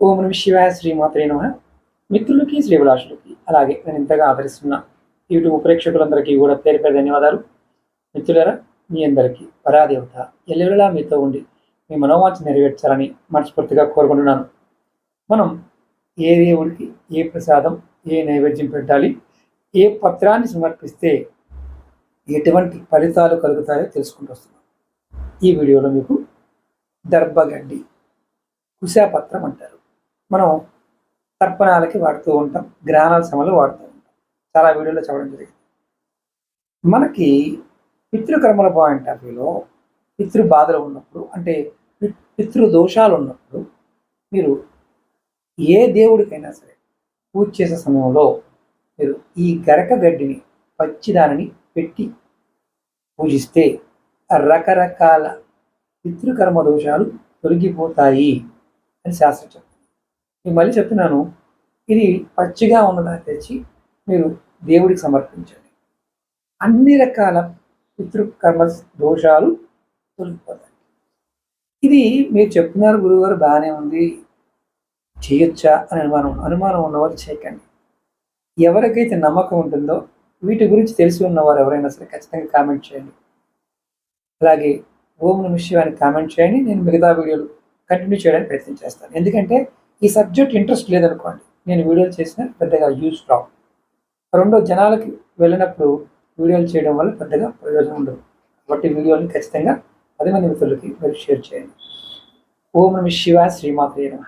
ఓం నమ శివాయ శ్రీమాత్రే నమ. మిత్రులకి శ్రీభిలాషులకి అలాగే నేను ఇంతగా ఆదరిస్తున్న యూట్యూబ్ ప్రేక్షకులందరికీ కూడా పేరు పేరు ధన్యవాదాలు. మిత్రులరా మీ అందరికీ పరాదేవత ఎల్లవేళలా మీతో ఉండి మీ మనోవాంఛ నెరవేర్చాలని మనస్ఫూర్తిగా కోరుకుంటున్నాను. మనం ఏ దేవుడికి ఏ ప్రసాదం ఏ నైవేద్యం పెట్టాలి ఏ పత్రాన్ని సమర్పిస్తే ఎటువంటి ఫలితాలు కలుగుతాయో తెలుసుకుంటూ వస్తున్నాం. ఈ వీడియోలో మీకు దర్భగడ్డి కుశాపత్రం అంటారు. మనం తర్పణాలకి వాడుతూ ఉంటాం గ్రహణాల సమయంలో వాడుతూ ఉంటాం. చాలా వీడియోలో చెప్పడం జరిగింది. మనకి పితృకర్మల పాయింట్ ఆఫ్ వ్యూలో పితృ బాధలు ఉన్నప్పుడు అంటే పితృ దోషాలు ఉన్నప్పుడు మీరు ఏ దేవుడికైనా సరే పూజ చేసే సమయంలో మీరు ఈ గరక గడ్డిని పచ్చిదానిని పెట్టి పూజిస్తే రకరకాల పితృకర్మ దోషాలు తొలగిపోతాయి అని శాస్త్రం చెప్తారు నేను మళ్ళీ చెప్తున్నాను ఇది పచ్చిగా ఉన్నదాన్ని తెచ్చి మీరు దేవుడికి సమర్పించండి. అన్ని రకాల పితృకర్మ దోషాలు తొలగిపోతాయి. ఇది మీరు చెప్తున్నారు గురువుగారు బాగానే ఉంది. చేయొచ్చా అని అనుమానం అనుమానం ఉన్నవారు చేయకండి. ఎవరికైతే నమ్మకం ఉంటుందో వీటి గురించి తెలిసి ఉన్నవారు ఎవరైనా సరే ఖచ్చితంగా కామెంట్ చేయండి. అలాగే ఓం నమ శివాని కామెంట్ చేయండి. నేను మిగతా వీడియోలు కంటిన్యూ చేయడానికి ప్రయత్నం చేస్తాను. ఎందుకంటే ఈ సబ్జెక్ట్ ఇంట్రెస్ట్ లేదనుకోండి. నేను వీడియోలు చేసిన పెద్దగా యూస్ రావు. రెండో జనాలకి వెళ్ళినప్పుడు వీడియోలు చేయడం వల్ల పెద్దగా ప్రయోజనం ఉండదు. కాబట్టి వీడియోని ఖచ్చితంగా పది మంది మిత్రులకి మీరు షేర్ చేయండి. ఓం నమ శివ శ్రీమాత్రే నమ.